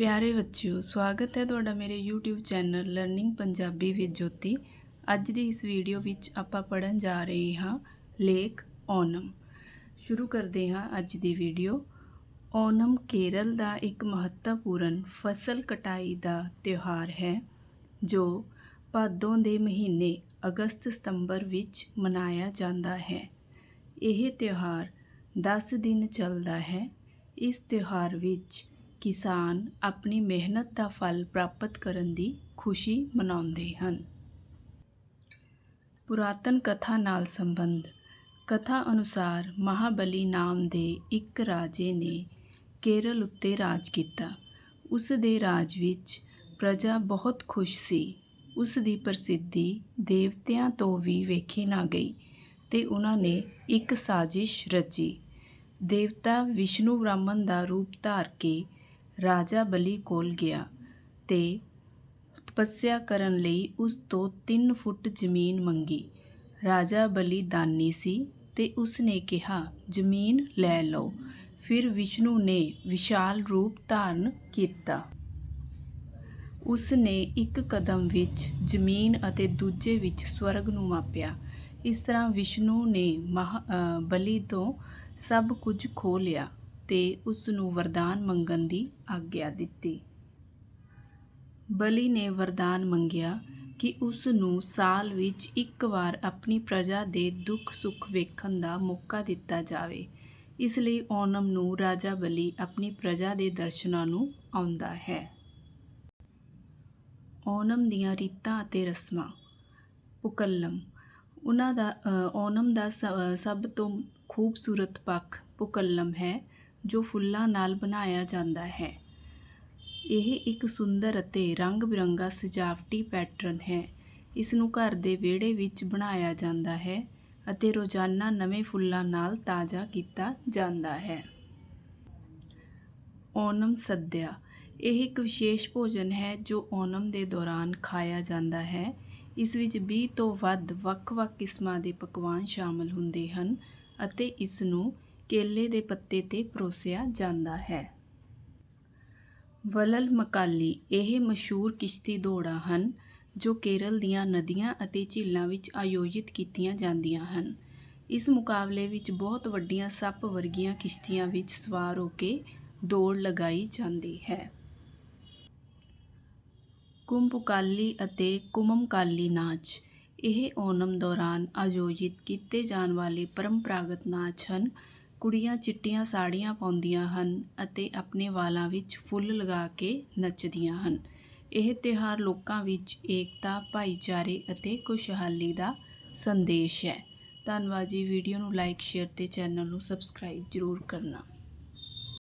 ਪਿਆਰੇ ਬੱਚਿਓ, ਸਵਾਗਤ ਹੈ ਤੁਹਾਡਾ ਮੇਰੇ YouTube channel learning Punjabi with Jyoti. ਅੱਜ ਦੀ ਇਸ ਵੀਡੀਓ ਵਿੱਚ ਆਪਾਂ ਪੜਨ ਜਾ ਰਹੇ ਹਾਂ ਲੇਖ ਓਨਮ। ਸ਼ੁਰੂ ਕਰਦੇ ਹਾਂ ਅੱਜ ਦੀ ਵੀਡੀਓ ਓਨਮ ਕੇਰਲ ਦਾ ਇੱਕ ਮਹੱਤਵਪੂਰਨ ਫਸਲ ਕਟਾਈ ਦਾ ਤਿਉਹਾਰ ਹੈ, ਜੋ ਭਾਦੋਂ ਦੇ ਮਹੀਨੇ ਅਗਸਤ ਸਤੰਬਰ ਵਿੱਚ ਮਨਾਇਆ ਜਾਂਦਾ ਹੈ। ਇਹ ਤਿਉਹਾਰ 10 ਦਿਨ ਚੱਲਦਾ ਹੈ। ਇਸ ਤਿਉਹਾਰ ਵਿੱਚ ਕਿਸਾਨ ਆਪਣੀ ਮਿਹਨਤ ਦਾ ਫਲ ਪ੍ਰਾਪਤ ਕਰਨ ਦੀ ਖੁਸ਼ੀ ਮਨਾਉਂਦੇ ਹਨ। ਪੁਰਾਤਨ ਕਥਾ ਨਾਲ ਸੰਬੰਧ। ਕਥਾ ਅਨੁਸਾਰ ਮਹਾਬਲੀ ਨਾਮ ਦੇ ਇੱਕ ਰਾਜੇ ਨੇ ਕੇਰਲ ਉੱਤੇ ਰਾਜ ਕੀਤਾ। ਉਸ ਦੇ ਰਾਜ ਵਿੱਚ ਪ੍ਰਜਾ ਬਹੁਤ ਖੁਸ਼ ਸੀ। ਉਸ ਦੀ ਪ੍ਰਸਿੱਧੀ ਦੇਵਤਿਆਂ ਤੋਂ ਵੀ ਵੇਖੀ ਨਾ ਗਈ ਤੇ ਉਹਨਾਂ ਨੇ ਇੱਕ ਸਾਜ਼ਿਸ਼ ਰਚੀ। ਦੇਵਤਾ ਵਿਸ਼ਨੂੰ ਬ੍ਰਾਹਮਣ ਦਾ ਰੂਪ ਧਾਰ ਕੇ ਰਾਜਾ ਬਲੀ ਕੋਲ ਗਿਆ ਤੇ ਤਪੱਸਿਆ ਕਰਨ ਲਈ ਉਸ ਤੋਂ 3 ਫੁੱਟ ਜ਼ਮੀਨ ਮੰਗੀ। ਰਾਜਾ ਬਲੀ ਦਾਨੀ ਸੀ ਤੇ ਉਸ ਨੇ ਕਿਹਾ, ਜ਼ਮੀਨ ਲੈ ਲਓ। ਫਿਰ ਵਿਸ਼ਨੂੰ ਨੇ ਵਿਸ਼ਾਲ ਰੂਪ ਧਾਰਨ ਕੀਤਾ। ਉਸ ਨੇ ਇੱਕ ਕਦਮ ਵਿੱਚ ਜ਼ਮੀਨ ਅਤੇ ਦੂਜੇ ਵਿੱਚ ਸਵਰਗ ਨੂੰ ਮਾਪਿਆ। ਇਸ ਤਰ੍ਹਾਂ ਵਿਸ਼ਨੂੰ ਨੇ ਮਹਾ ਬਲੀ ਤੋਂ ਸਭ ਕੁਝ ਖੋ ਲਿਆ। ਤੇ ਉਸ ਨੂੰ ਵਰਦਾਨ ਮੰਗਣ ਦੀ ਆਗਿਆ ਦਿੱਤੀ। ਬਲੀ ਨੇ ਵਰਦਾਨ ਮੰਗਿਆ ਕਿ ਉਸ ਨੂੰ ਸਾਲ ਵਿੱਚ ਇੱਕ ਵਾਰ ਆਪਣੀ ਪ੍ਰਜਾ ਦੇ ਦੁੱਖ ਸੁੱਖ ਵੇਖਣ ਦਾ ਮੌਕਾ ਦਿੱਤਾ ਜਾਵੇ। ਇਸ ਲਈ ਓਨਮ ਨੂੰ ਰਾਜਾ ਬਲੀ ਆਪਣੀ ਪ੍ਰਜਾ ਦੇ ਦਰਸ਼ਨਾਂ ਨੂੰ ਆਉਂਦਾ ਹੈ। ਓਨਮ ਦੀਆਂ ਰੀਤਾਂ ਅਤੇ ਰਸਮਾਂ। ਪੁਕੱਲਮ। ਉਹਨਾਂ ਦਾ ਅ, ਓਨਮ ਦਾ ਸ- ਸਭ ਤੋਂ ਖੂਬਸੂਰਤ ਪੱਖ ਪੁਕੱਲਮ ਹੈ। ਜੋ ਫੁੱਲਾਂ ਨਾਲ ਬਣਾਇਆ ਜਾਂਦਾ ਹੈ। ਇਹ ਇੱਕ ਸੁੰਦਰ ਅਤੇ ਰੰਗ ਬਿਰੰਗਾ ਸਜਾਵਟੀ ਪੈਟਰਨ ਹੈ। ਇਸ ਨੂੰ ਘਰ ਦੇ ਵਿਹੜੇ ਵਿੱਚ ਬਣਾਇਆ ਜਾਂਦਾ ਹੈ ਅਤੇ ਰੋਜ਼ਾਨਾ ਨਵੇਂ ਫੁੱਲਾਂ ਨਾਲ ਤਾਜ਼ਾ ਕੀਤਾ ਜਾਂਦਾ ਹੈ। ਓਨਮ ਸੱਦਿਆ। ਇਹ ਇੱਕ ਵਿਸ਼ੇਸ਼ ਭੋਜਨ ਹੈ ਜੋ ਓਨਮ ਦੇ ਦੌਰਾਨ ਖਾਇਆ ਜਾਂਦਾ ਹੈ। ਇਸ ਵਿੱਚ 20 ਤੋਂ ਵੱਧ ਵੱਖ-ਵੱਖ ਕਿਸਮਾਂ ਦੇ ਪਕਵਾਨ ਸ਼ਾਮਲ ਹੁੰਦੇ ਹਨ ਅਤੇ ਇਸ ਨੂੰ ਕੇਲੇ ਦੇ ਪੱਤੇ ਤੇ ਪਰੋਸਿਆ ਜਾਂਦਾ ਹੈ। ਵਲਲ ਮਕਾਲੀ ਇਹ ਮਸ਼ਹੂਰ ਕਿਸ਼ਤੀ ਦੌੜਾਂ ਹਨ ਜੋ ਕੇਰਲ ਦੀਆਂ ਨਦੀਆਂ ਅਤੇ ਝੀਲਾਂ ਵਿੱਚ ਆਯੋਜਿਤ ਕੀਤੀਆਂ ਜਾਂਦੀਆਂ ਹਨ। ਇਸ ਮੁਕਾਬਲੇ ਵਿੱਚ ਬਹੁਤ ਵੱਡੀਆਂ ਸੱਪ ਵਰਗੀਆਂ ਕਿਸ਼ਤੀਆਂ ਵਿੱਚ ਸਵਾਰ ਹੋ ਕੇ ਦੌੜ ਲਗਾਈ ਜਾਂਦੀ ਹੈ। ਕੁੰਭਕਾਲੀ ਅਤੇ ਕੁਮਮਕਾਲੀ ਨਾਚ ਇਹ ਓਨਮ ਦੌਰਾਨ ਆਯੋਜਿਤ ਕੀਤੇ ਜਾਣ ਵਾਲੇ ਪਰੰਪਰਾਗਤ ਨਾਚ ਹਨ ਕੁੜੀਆਂ ਚਿੱਟੀਆਂ ਸਾੜੀਆਂ ਪਾਉਂਦੀਆਂ ਹਨ ਅਤੇ ਆਪਣੇ ਵਾਲਾਂ ਵਿੱਚ ਫੁੱਲ ਲਗਾ ਕੇ ਨੱਚਦੀਆਂ ਹਨ। ਇਹ ਤਿਉਹਾਰ ਲੋਕਾਂ ਵਿੱਚ ਏਕਤਾ, ਭਾਈਚਾਰੇ ਅਤੇ ਖੁਸ਼ਹਾਲੀ ਦਾ ਸੰਦੇਸ਼ ਹੈ। ਧੰਨਵਾਦ ਜੀ। ਵੀਡੀਓ ਨੂੰ ਲਾਈਕ, ਸ਼ੇਅਰ ਤੇ ਚੈਨਲ ਨੂੰ ਸਬਸਕ੍ਰਾਈਬ ਜ਼ਰੂਰ ਕਰਨਾ।